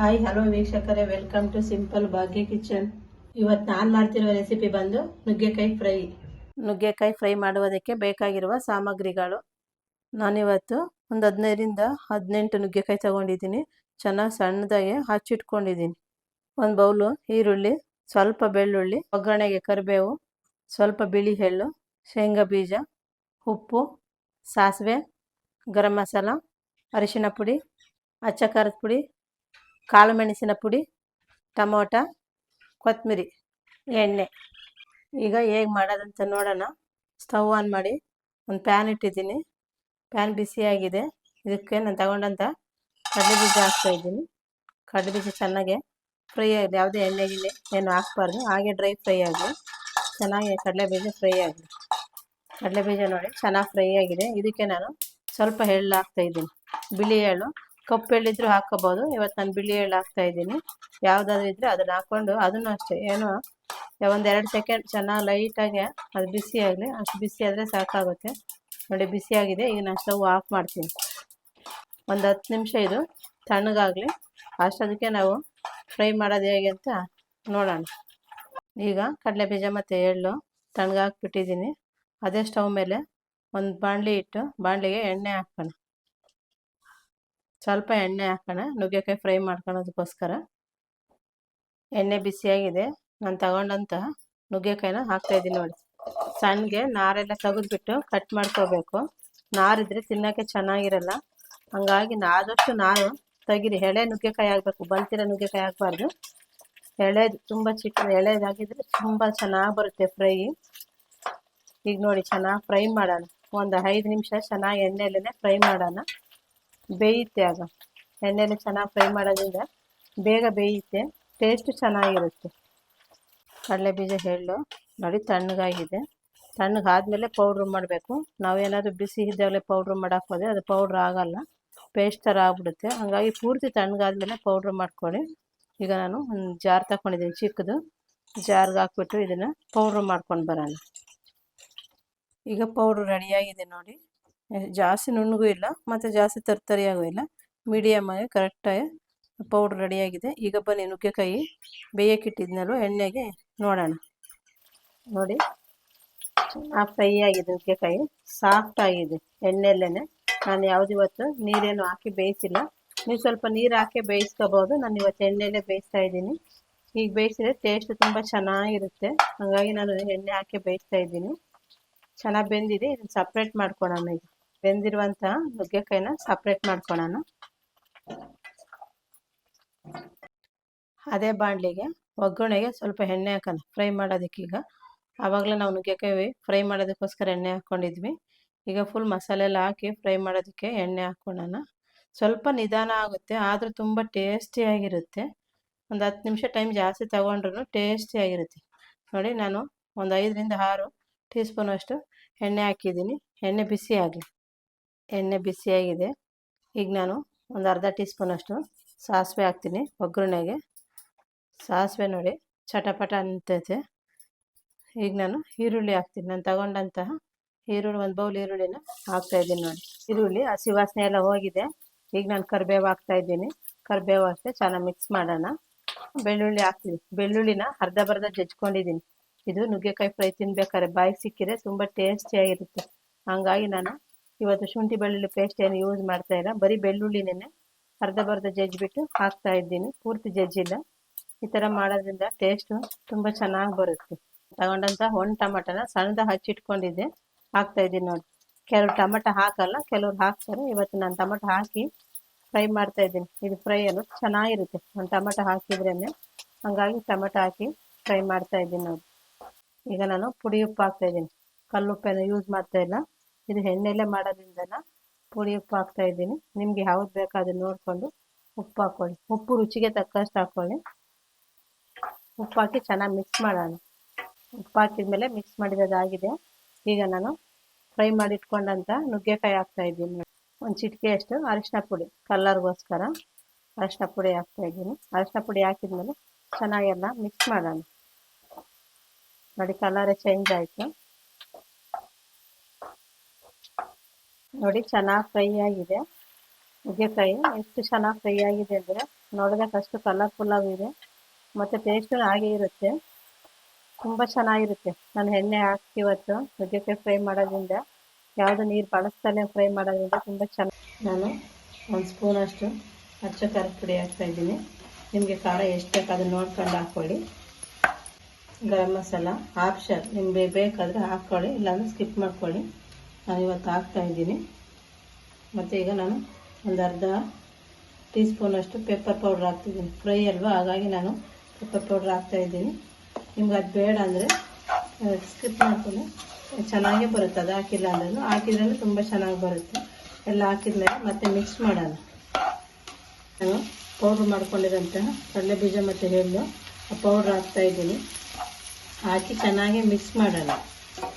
Hi, hello ವೀಕ್ಷಕರೇ welcome to simple Bhagya kitchen ಇವತ್ತು ನಾನು ಮಾಡ್ತಿರೋ ರೆಸಿಪಿ ಬಂದು ನುಗ್ಗೆಕಾಯಿ ಫ್ರೈ ನುಗ್ಗೆಕಾಯಿ ಫ್ರೈ ಮಾಡುವುದಕ್ಕೆ ಬೇಕಾಗಿರುವ ಸಾಮಗ್ರಿಗಳು. ನಾನಿವತ್ತು ಒಂದು ಹದಿನೈದರಿಂದ ಹದಿನೆಂಟು ನುಗ್ಗೆಕಾಯಿ ತಗೊಂಡಿದ್ದೀನಿ. ಚೆನ್ನಾಗಿ ಸಣ್ಣದಾಗಿ ಹಚ್ಚಿಟ್ಕೊಂಡಿದ್ದೀನಿ. ಒಂದು ಬೌಲು ಈರುಳ್ಳಿ, ಸ್ವಲ್ಪ ಬೆಳ್ಳುಳ್ಳಿ, ಒಗ್ಗರಣೆಗೆ ಕರಿಬೇವು, ಸ್ವಲ್ಪ ಬಿಳಿ ಎಳ್ಳು, ಶೇಂಗಾ ಬೀಜ, ಉಪ್ಪು, ಸಾಸಿವೆ, ಗರಂ ಮಸಾಲ ಅರಿಶಿಣ ಪುಡಿ, ಅಚ್ಚ ಖಾರದ ಪುಡಿ ಕಾಳು ಮೆಣಸಿನ ಪುಡಿ, ಟಮೋಟ ಕೊತ್ತಂಬರಿ ಎಣ್ಣೆ. ಈಗ ಹೇಗೆ ಮಾಡೋದಂತ ನೋಡೋಣ. ಸ್ಟವ್ ಆನ್ ಮಾಡಿ ಒಂದು ಪ್ಯಾನ್ ಇಟ್ಟಿದ್ದೀನಿ. ಪ್ಯಾನ್ ಬಿಸಿಯಾಗಿದೆ ಇದಕ್ಕೆ ನಾನು ತಗೊಂಡಂಥ ಕಡಲೆ ಬೀಜ ಹಾಕ್ತಾ ಇದ್ದೀನಿ. ಕಡಲೆ ಬೀಜ ಚೆನ್ನಾಗೆ ಫ್ರೈ ಆಗಿದೆ ಯಾವುದೇ ಎಣ್ಣೆ ಗಿಣ್ಣೆ ಏನು ಹಾಕ್ಬಾರ್ದು. ಹಾಗೆ ಡ್ರೈ ಫ್ರೈ ಆಗಲಿ ಚೆನ್ನಾಗಿ ಕಡಲೆ ಫ್ರೈ ಆಗಲಿ ಕಡಲೆ ಬೀಜ ನೋಡಿ ಚೆನ್ನಾಗಿ ಫ್ರೈ ಆಗಿದೆ. ಇದಕ್ಕೆ ನಾನು ಸ್ವಲ್ಪ ಎಳ್ಳು ಹಾಕ್ತಾ ಇದ್ದೀನಿ. ಬಿಳಿ ಎಳ್ಳು ಕಪ್ಪು ಎಳ್ಳಿದ್ರು ಹಾಕೋಬೋದು. ಇವತ್ತು ನಾನು ಬಿಳಿ ಎಳ್ಳು ಹಾಕ್ತಾ ಇದ್ದೀನಿ. ಯಾವುದಾದ್ರು ಇದ್ದರೆ ಅದನ್ನು ಹಾಕ್ಕೊಂಡು ಅದನ್ನು ಅಷ್ಟೇ, ಏನು ಒಂದೆರಡು ಸೆಕೆಂಡ್ ಚೆನ್ನಾಗಿ ಲೈಟಾಗಿ ಅದು ಬಿಸಿ ಆಗಲಿ, ಅಷ್ಟು ಬಿಸಿ ಆದರೆ ಸಾಕಾಗುತ್ತೆ. ನೋಡಿ ಬಿಸಿಯಾಗಿದೆ ಈಗ ನಾನು ಸ್ಟವ್ ಆಫ್ ಮಾಡ್ತೀನಿ. ಒಂದು ಹತ್ತು ನಿಮಿಷ ಇದು ತಣ್ಣಗಾಗಲಿ. ಅಷ್ಟೊದಕ್ಕೆ ನಾವು ಫ್ರೈ ಮಾಡೋದು ಹೇಗೆ ಅಂತ ನೋಡೋಣ. ಈಗ ಕಡಲೆ ಬೀಜ ಮತ್ತು ಎಳ್ಳು ತಣ್ಣಗಾಕ್ಬಿಟ್ಟಿದ್ದೀನಿ ಅದೇ ಸ್ಟವ್ ಮೇಲೆ ಒಂದು ಬಾಣಲಿ ಇಟ್ಟು, ಬಾಣಲಿಗೆ ಎಣ್ಣೆ ಹಾಕೋಣ. ಸ್ವಲ್ಪ ಎಣ್ಣೆ ಹಾಕೋಣ, ನುಗ್ಗೆಕಾಯಿ ಫ್ರೈ ಮಾಡ್ಕೊಳೋದಕ್ಕೋಸ್ಕರ ಎಣ್ಣೆ ಬಿಸಿಯಾಗಿದೆ, ನಾನು ತಗೊಂಡಂತ ನುಗ್ಗೆಕಾಯಿನ ಹಾಕ್ತಾಯಿದ್ದೀನಿ ನೋಡಿ. ಸಣ್ಣಗೆ ನಾರೆಲ್ಲ ತೆಗೆದ್ಬಿಟ್ಟು ಕಟ್ ಮಾಡ್ಕೋಬೇಕು. ನಾರಿದ್ರೆ ತಿನ್ನೋಕ್ಕೆ ಚೆನ್ನಾಗಿರಲ್ಲ. ಹಂಗಾಗಿ ಆದಷ್ಟು ನಾರು ತೆಗಿರಿ. ಎಳೆ ನುಗ್ಗೆಕಾಯಿ ಆಗಬೇಕು ಬಲ್ತಿರೋ ನುಗ್ಗೆಕಾಯಿ ಹಾಕ್ಬಾರ್ದು. ಎಳೆದು ತುಂಬ ಚಿಕ್ಕ ಎಳೆದಾಗಿದ್ರೆ ತುಂಬ ಚೆನ್ನಾಗಿ ಬರುತ್ತೆ ಫ್ರೈ. ಈಗ ನೋಡಿ, ಚೆನ್ನಾಗಿ ಫ್ರೈ ಮಾಡೋಣ. ಒಂದು ಐದು ನಿಮಿಷ ಚೆನ್ನಾಗಿ ಎಣ್ಣೆಯಲ್ಲೇ ಫ್ರೈ ಮಾಡೋಣ. ಬೇಯುತ್ತೆ ಅದು. ಎಣ್ಣೆಲಿ ಚೆನ್ನಾಗಿ ಫ್ರೈ ಮಾಡೋದ್ರಿಂದ ಬೇಗ ಬೇಯುತ್ತೆ ಟೇಸ್ಟ್ ಚೆನ್ನಾಗಿರುತ್ತೆ. ಕಡಲೆ ಬೀಜ ಎಳ್ಳು, ನೋಡಿ ತಣ್ಣಗಾಗಿದೆ. ತಣ್ಣಗಾದ್ಮೇಲೆ ಪೌಡ್ರ್ ಮಾಡಬೇಕು. ನಾವೇನಾದರೂ ಬಿಸಿ ಇದ್ದಾಗಲೇ ಪೌಡ್ರ್ ಮಾಡಾಕೋದೆ ಅದು ಪೌಡ್ರ್ ಆಗೋಲ್ಲ. ಪೇಸ್ಟ್ ಥರ ಆಗ್ಬಿಡುತ್ತೆ. ಹಾಗಾಗಿ ಪೂರ್ತಿ ತಣ್ಣಗಾದ್ಮೇಲೆ ಪೌಡ್ರ್ ಮಾಡ್ಕೊಳ್ಳಿ. ಈಗ ನಾನು ಒಂದು ಜಾರ್ ತಗೊಂಡಿದ್ದೀನಿ ಚಿಕ್ಕದು. ಜಾರ್ಗೆ ಹಾಕ್ಬಿಟ್ಟು ಇದನ್ನು ಪೌಡ್ರ್ ಮಾಡ್ಕೊಂಡು ಬರೋಣ. ಈಗ ಪೌಡ್ರ್ ರೆಡಿಯಾಗಿದೆ ನೋಡಿ. ಜಾಸ್ತಿ ನುಣ್ಣಗೂ ಇಲ್ಲ, ಮತ್ತು ಜಾಸ್ತಿ ತರ್ತರಿಯಾಗೂ ಇಲ್ಲ. ಮೀಡಿಯಮ್ ಆಗಿ ಕರೆಕ್ಟಾಗಿ ಪೌಡ್ರ್ ರೆಡಿಯಾಗಿದೆ ಈಗ ಬನ್ನಿ, ನುಗ್ಗೆಕಾಯಿ ಬೇಯಕ್ಕಿಟ್ಟಿದ್ನಲ್ವ ಎಣ್ಣೆಗೆ ನೋಡೋಣ. ನೋಡಿ, ಆ ಫ್ರೈ ಆಗಿದೆ ನುಗ್ಗೆಕಾಯಿ ಸಾಫ್ಟ್ ಆಗಿದೆ ಎಣ್ಣೆಲ್ಲೇ ನಾನು ಯಾವ್ದು ಇವತ್ತು ನೀರೇನು ಹಾಕಿ ಬೇಯಿಸಿಲ್ಲ. ನೀವು ಸ್ವಲ್ಪ ನೀರು ಹಾಕಿ ಬೇಯಿಸ್ಕೋಬೋದು ನಾನು ಇವತ್ತು ಎಣ್ಣೆಯಲ್ಲೇ ಬೇಯಿಸ್ತಾ ಇದ್ದೀನಿ. ಈಗ ಬೇಯಿಸಿದ್ರೆ ಟೇಸ್ಟ್ ತುಂಬ ಚೆನ್ನಾಗಿರುತ್ತೆ. ಹಾಗಾಗಿ ನಾನು ಎಣ್ಣೆ ಹಾಕಿ ಬೇಯಿಸ್ತಾ ಇದ್ದೀನಿ. ಚೆನ್ನಾಗಿ ಬೆಂದಿದೆ. ಇದನ್ನು ಸಪ್ರೇಟ್ ಮಾಡ್ಕೊಳೋಣ ಈಗ. ಬೆಂದಿರುವಂಥ ನುಗ್ಗೆಕಾಯಿನ ಸಪ್ರೇಟ್ ಮಾಡ್ಕೊಳೋಣ. ಅದೇ ಬಾಣಲಿಗೆ ಒಗ್ಗರಣೆಗೆ ಸ್ವಲ್ಪ ಎಣ್ಣೆ ಹಾಕೋಣ. ಫ್ರೈ ಮಾಡೋದಕ್ಕೆ ಈಗ. ಆವಾಗಲೇ ನಾವು ನುಗ್ಗೆಕಾಯಿ ಫ್ರೈ ಮಾಡೋದಕ್ಕೋಸ್ಕರ ಎಣ್ಣೆ ಹಾಕ್ಕೊಂಡಿದ್ವಿ ಈಗ ಫುಲ್ ಮಸಾಲೆ ಎಲ್ಲ ಹಾಕಿ ಫ್ರೈ ಮಾಡೋದಕ್ಕೆ ಎಣ್ಣೆ ಹಾಕ್ಕೊಳ್ಳೋಣ ಸ್ವಲ್ಪ ನಿಧಾನ ಆಗುತ್ತೆ, ಆದರೂ ತುಂಬ ಟೇಸ್ಟಿಯಾಗಿರುತ್ತೆ ಒಂದು ಹತ್ತು ನಿಮಿಷ ಟೈಮ್ ಜಾಸ್ತಿ ತಗೊಂಡ್ರೂ ಟೇಸ್ಟಿಯಾಗಿರುತ್ತೆ ನೋಡಿ ನಾನು ಒಂದು ಐದರಿಂದ ಆರು ಟೀ ಸ್ಪೂನಷ್ಟು ಎಣ್ಣೆ ಹಾಕಿದ್ದೀನಿ. ಎಣ್ಣೆ ಬಿಸಿ ಆಗಲಿ. ಎಣ್ಣೆ ಬಿಸಿಯಾಗಿದೆ. ಈಗ ನಾನು ಒಂದು ಅರ್ಧ ಟೀ ಸ್ಪೂನಷ್ಟು ಸಾಸಿವೆ ಹಾಕ್ತೀನಿ ಒಗ್ಗರಣೆಗೆ. ಸಾಸಿವೆ ನೋಡಿ ಚಟಪಟ ಅಂತೈತೆ. ಈಗ ನಾನು ಈರುಳ್ಳಿ ಹಾಕ್ತೀನಿ. ನಾನು ತಗೊಂಡಂತಹ ಈರುಳ್ಳಿ, ಒಂದು ಬೌಲ್ ಈರುಳ್ಳಿನ ಹಾಕ್ತಾಯಿದ್ದೀನಿ ನೋಡಿ. ಈರುಳ್ಳಿ ಹಸಿ ವಾಸನೆ ಎಲ್ಲ ಹೋಗಿದೆ. ಈಗ ನಾನು ಕರಿಬೇವು ಹಾಕ್ತಾಯಿದ್ದೀನಿ ಕರಿಬೇವು ಅಷ್ಟೇ ಚೆನ್ನಾಗಿ ಮಿಕ್ಸ್ ಮಾಡೋಣ. ಬೆಳ್ಳುಳ್ಳಿ ಹಾಕ್ತೀನಿ. ಬೆಳ್ಳುಳ್ಳಿನ ಅರ್ಧ ಬರ್ಧ ಜಜ್ಕೊಂಡಿದ್ದೀನಿ. ಇದು ನುಗ್ಗೆಕಾಯಿ ಫ್ರೈ ತಿನ್ಬೇಕಾದ್ರೆ ಬಾಯಿಗೆ ಸಿಕ್ಕಿದ್ರೆ ತುಂಬ ಟೇಸ್ಟಿಯಾಗಿರುತ್ತೆ ಹಾಗಾಗಿ ನಾನು ಇವತ್ತು ಶುಂಠಿ ಬೆಳ್ಳುಳ್ಳಿ ಪೇಸ್ಟ್ ಏನು ಯೂಸ್ ಮಾಡ್ತಾ ಇಲ್ಲ. ಬರೀ ಬೆಳ್ಳುಳ್ಳಿನೇ ಅರ್ಧ ಬರ್ಧ ಜಜ್ಜಿಬಿಟ್ಟು ಹಾಕ್ತಾ ಇದ್ದೀನಿ. ಪೂರ್ತಿ ಜಜ್ಜಿಲ್ಲ. ಈ ಥರ ಮಾಡೋದ್ರಿಂದ ಟೇಸ್ಟು ತುಂಬ ಚೆನ್ನಾಗಿ ಬರುತ್ತೆ. ತಗೊಂಡಂಥ ಒಂದು ಟಮಟನ ಸಣ್ಣದ ಹಚ್ಚಿಟ್ಕೊಂಡಿದ್ದೆ. ಹಾಕ್ತಾ ಇದ್ದೀನಿ ನೋಡಿ. ಕೆಲವು ಟಮಟ ಹಾಕಲ್ಲ, ಕೆಲವ್ರು ಹಾಕ್ತಾರೆ. ಇವತ್ತು ನಾನು ಟಮಟ ಹಾಕಿ ಫ್ರೈ ಮಾಡ್ತಾ ಇದ್ದೀನಿ. ಇದು ಫ್ರೈ ಅನ್ನು ಚೆನ್ನಾಗಿರುತ್ತೆ. ಒಂದು ಟಮಟ ಹಾಕಿದ್ರೇ ಹಂಗಾಗಿ ಟಮಟ ಹಾಕಿ ಫ್ರೈ ಮಾಡ್ತಾ ಇದ್ದೀನಿ ನೋಡಿ. ಈಗ ನಾನು ಪುಡಿ ಉಪ್ಪು ಹಾಕ್ತಾ ಇದ್ದೀನಿ. ಕಲ್ಲು ಉಪ್ಪೇನು ಯೂಸ್ ಮಾಡ್ತಾ ಇಲ್ಲ. ಇದು ಎಣ್ಣೆಲೆ ಮಾಡೋದ್ರಿಂದನ ಪುಡಿ ಉಪ್ಪು ಹಾಕ್ತಾ ಇದ್ದೀನಿ. ನಿಮ್ಗೆ ಯಾವ್ದು ಬೇಕೋ ಅದನ್ನು ನೋಡಿಕೊಂಡು ಉಪ್ಪು ಹಾಕ್ಕೊಳ್ಳಿ ಉಪ್ಪು ರುಚಿಗೆ ತಕ್ಕಷ್ಟು ಹಾಕ್ಕೊಳ್ಳಿ ಉಪ್ಪು ಹಾಕಿ ಚೆನ್ನಾಗಿ ಮಿಕ್ಸ್ ಮಾಡೋಣ. ಉಪ್ಪು ಹಾಕಿದ್ಮೇಲೆ ಮಿಕ್ಸ್ ಮಾಡಿರೋದಾಗಿದೆ ಈಗ ನಾನು ಫ್ರೈ ಮಾಡಿ ಇಟ್ಕೊಂಡಂತ ನುಗ್ಗೆಕಾಯಿ ಹಾಕ್ತಾ ಇದ್ದೀನಿ. ಒಂದು ಚಿಟಿಕೆಯಷ್ಟು ಅರಿಶಿನ ಪುಡಿ, ಕಲ್ಲರ್ಗೋಸ್ಕರ ಅರಿಶಿನ ಪುಡಿ ಹಾಕ್ತಾ ಇದ್ದೀನಿ. ಅರಿಶಿನ ಪುಡಿ ಹಾಕಿದ್ಮೇಲೆ ಚೆನ್ನಾಗೆಲ್ಲ ಮಿಕ್ಸ್ ಮಾಡೋಣ. ನೋಡಿ ಕಲರೇ ಚೇಂಜ್ ಆಯಿತು. ನೋಡಿ, ಚೆನ್ನಾಗಿ ಫ್ರೈ ಆಗಿದೆ. ನುಗ್ಗೆಕಾಯಿ ಎಷ್ಟು ಚೆನ್ನಾಗಿ ಫ್ರೈ ಆಗಿದೆ ಅಂದರೆ ನೋಡೋದಕ್ಕೆ ಅಷ್ಟು ಕಲರ್ಫುಲ್ ಆಗಿದೆ ಮತ್ತು ಟೇಸ್ಟು ಹಾಗೆ ಇರುತ್ತೆ. ತುಂಬ ಚೆನ್ನಾಗಿರುತ್ತೆ. ನಾನು ಎಣ್ಣೆ ಹಾಕಿ ಇವತ್ತು ನುಗ್ಗೆಕಾಯಿ ಫ್ರೈ ಮಾಡೋದ್ರಿಂದ, ಯಾವುದು ನೀರು ಬಳಸ್ತಾನೆ ಫ್ರೈ ಮಾಡೋದ್ರಿಂದ ತುಂಬ ಚೆನ್ನಾಗಿ ನಾನು ಒಂದು ಸ್ಪೂನಷ್ಟು ಅಚ್ಚ ಖಾರ ಪುಡಿ ಹಾಕ್ತಾಯಿದ್ದೀನಿ ನಿಮಗೆ ಖಾರ ಎಷ್ಟು ಬೇಕು ಅದನ್ನು ನೋಡ್ಕೊಂಡು ಹಾಕ್ಕೊಳ್ಳಿ ಗರಂ ಮಸಾಲ ಆಪ್ಷನ್ ನಿಮಗೆ ಬೇಕಾದರೆ ಹಾಕ್ಕೊಳ್ಳಿ ಇಲ್ಲಾಂದರೆ ಸ್ಕಿಪ್ ಮಾಡ್ಕೊಳ್ಳಿ. ನಾನು ಇವತ್ತು ಹಾಕ್ತಾ ಇದ್ದೀನಿ. ಮತ್ತು ಈಗ ನಾನು ಒಂದು ಅರ್ಧ ಟೀ ಸ್ಪೂನಷ್ಟು ಪೆಪ್ಪರ್ ಪೌಡ್ರ್ ಹಾಕ್ತಿದ್ದೀನಿ. ಫ್ರೈ ಅಲ್ವಾ? ಹಾಗಾಗಿ ನಾನು ಪೆಪ್ಪರ್ ಪೌಡ್ರ್ ಹಾಕ್ತಾಯಿದ್ದೀನಿ ನಿಮ್ಗೆ ಅದು ಬೇಡ ಅಂದರೆ ಸ್ಕಿಪ್ ಮಾಡ್ಕೊಂಡು. ಚೆನ್ನಾಗೇ ಬರುತ್ತೆ, ಅದು ಹಾಕಿಲ್ಲ ಅಂದ್ರೂ. ಹಾಕಿದ್ರೂ ತುಂಬ ಚೆನ್ನಾಗಿ ಬರುತ್ತೆ. ಎಲ್ಲ ಹಾಕಿದ್ಮೇಲೆ ಮತ್ತೆ ಮಿಕ್ಸ್ ಮಾಡೋಣ. ನಾನು ಪೌಡ್ರ್ ಮಾಡ್ಕೊಂಡಿರೋಂತಹ ಕಡಲೆ ಬೀಜ ಮತ್ತು ಎಳ್ಳು ಆ ಪೌಡ್ರ್ ಹಾಕ್ತಾಯಿದ್ದೀನಿ ಹಾಕಿ ಚೆನ್ನಾಗಿ ಮಿಕ್ಸ್ ಮಾಡೋಣ.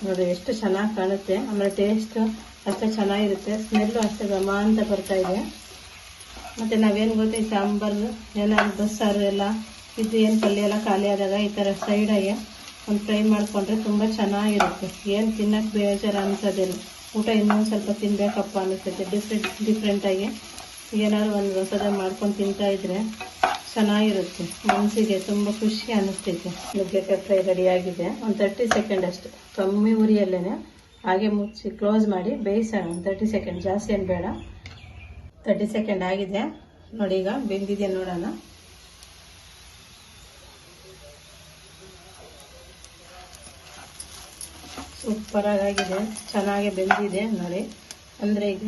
ನೋಡಿ ಎಷ್ಟು ಚೆನ್ನಾಗಿ ಕಾಣುತ್ತೆ. ಆಮೇಲೆ ಟೇಸ್ಟು ಅಷ್ಟೇ ಚೆನ್ನಾಗಿರುತ್ತೆ. ಸ್ಮೆಲ್ಲು ಅಷ್ಟೇ ಘಮ ಅಂತ ಬರ್ತಾ ಇದೆ. ಮತ್ತು ನಾವೇನು ಗೊತ್ತೆ, ಈ ಸಾಂಬಾರು ಏನಾದ್ರು ಬಸ್ಸಾರು ಎಲ್ಲ, ಇದು ಏನು ಪಲ್ಯ ಎಲ್ಲ ಖಾಲಿ ಆದಾಗ ಈ ಥರ ಸೈಡಾಗೆ ಒಂದು ಫ್ರೈ ಮಾಡಿಕೊಂಡ್ರೆ ತುಂಬ ಚೆನ್ನಾಗಿರುತ್ತೆ. ಏನು ತಿನ್ನೋಕ್ಕೆ ಬೇಜಾರು ಅನ್ಸೋದಿಲ್ಲ. ಊಟ ಇನ್ನೊಂದು ಸ್ವಲ್ಪ ತಿನ್ನಬೇಕಪ್ಪ ಅನಿಸುತ್ತೆ. ಡಿಫ್ರೆಂಟ್ ಡಿಫ್ರೆಂಟಾಗಿ ಏನಾದ್ರು ಒಂದು ಹೊಸದಾಗಿ ಮಾಡ್ಕೊಂಡು ತಿಂತಾ ಇದ್ರೆ ಚೆನ್ನಾಗಿರುತ್ತೆ. ಮನಸ್ಸಿಗೆ ತುಂಬ ಖುಷಿ ಅನ್ನಿಸ್ತೈತೆ. ನುಗ್ಗೆಕಾಯಿ ಫ್ರೈ ರೆಡಿಯಾಗಿದೆ ಒಂದು ತರ್ಟಿ ಸೆಕೆಂಡ್ ಅಷ್ಟು. ಕಮ್ಮಿ ಉರಿಯಲ್ಲೇ ಹಾಗೆ ಮುಚ್ಚಿ ಕ್ಲೋಸ್ ಮಾಡಿ ಬೇಯಿಸೋಣ. ಒಂದು ತರ್ಟಿ ಸೆಕೆಂಡ್ ಜಾಸ್ತಿ ಏನು ಬೇಡ. ತರ್ಟಿ ಸೆಕೆಂಡ್ ಆಗಿದೆ. ನೋಡಿ ಈಗ ಬೆಂದಿದೆ ನೋಡೋಣ. ಸೂಪರಾಗಿ ಆಗಿದೆ ಚೆನ್ನಾಗಿ ಬೆಂದಿದೆ ನೋಡಿ. ಅಂದರೆ ಈಗ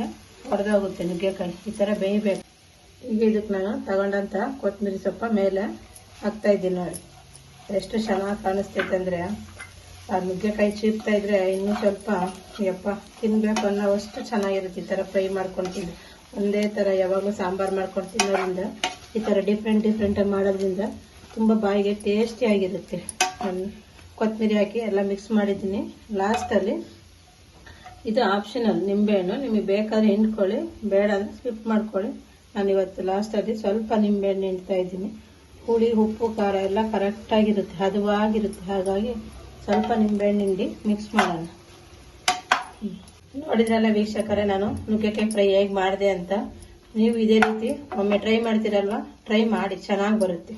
ಹೊಡೆದೋಗುತ್ತೆ ನುಗ್ಗೆಕಾಯಿ ಈ ಥರ ಬೇಯಬೇಕು. ಈಗ ಇದಕ್ಕೆ ನಾನು ತಗೊಂಡಂಥ ಕೊತ್ತಂಬರಿ ಸೊಪ್ಪ ಮೇಲೆ ಹಾಕ್ತಾ ಇದ್ದೀನಿ ನೋಡಿ. ಎಷ್ಟು ಚೆನ್ನಾಗಿ ಕಾಣಿಸ್ತೈತೆ ಅಂದರೆ ಆ ನುಗ್ಗೆಕಾಯಿ ಚೀಪ್ತಾ ಇದ್ರೆ ಇನ್ನೂ ಸ್ವಲ್ಪ, ಯಪ್ಪ ತಿನ್ನಬೇಕು ಅನ್ನೋವಷ್ಟು ಚೆನ್ನಾಗಿರುತ್ತೆ ಈ ಥರ ಫ್ರೈ ಮಾಡ್ಕೊಂಡು ಒಂದೇ ಥರ ಯಾವಾಗಲೂ ಸಾಂಬಾರು ಮಾಡ್ಕೊಂಡು ತಿನ್ನೋದ್ರಿಂದ ಈ ಥರ ಡಿಫ್ರೆಂಟ್ ಡಿಫ್ರೆಂಟಾಗಿ ಮಾಡೋದ್ರಿಂದ ತುಂಬ ಬಾಯಿಗೆ ಟೇಸ್ಟಿಯಾಗಿರುತ್ತೆ ನಾನು ಕೊತ್ತಂಬರಿ ಹಾಕಿ ಎಲ್ಲ ಮಿಕ್ಸ್ ಮಾಡಿದ್ದೀನಿ. ಲಾಸ್ಟಲ್ಲಿ ಇದು ಆಪ್ಷನಲ್ ನಿಂಬೆಹಣ್ಣು ನಿಮಗೆ ಬೇಕಾದ್ರೆ ಹಿಂಡ್ಕೊಳ್ಳಿ, ಬೇಡ ಅಂದರೆ ಸ್ಕಿಪ್ ಮಾಡ್ಕೊಳ್ಳಿ. ನಾನು ಇವತ್ತು ಲಾಸ್ಟಲ್ಲಿ ಸ್ವಲ್ಪ ನಿಂಬೆಹಣ್ಣು ಇಡ್ತಾ ಇದ್ದೀನಿ. ಹುಳಿ, ಉಪ್ಪು, ಖಾರ ಎಲ್ಲ ಕರೆಕ್ಟಾಗಿರುತ್ತೆ ಹದವಾಗಿರುತ್ತೆ. ಹಾಗಾಗಿ ಸ್ವಲ್ಪ ನಿಂಬೆಹಣ್ಣು ಹಿಂಡಿ ಮಿಕ್ಸ್ ಮಾಡೋಣ. ನೋಡಿದ್ರಲ್ಲ ವೀಕ್ಷಕರೇ, ನಾನು ನುಗ್ಗೆಕಾಯಿ ಫ್ರೈ ಹೇಗೆ ಮಾಡಿದೆ ಅಂತ. ನೀವು ಇದೇ ರೀತಿ ಒಮ್ಮೆ ಟ್ರೈ ಮಾಡ್ತೀರಲ್ವ? ಟ್ರೈ ಮಾಡಿ, ಚೆನ್ನಾಗಿ ಬರುತ್ತೆ.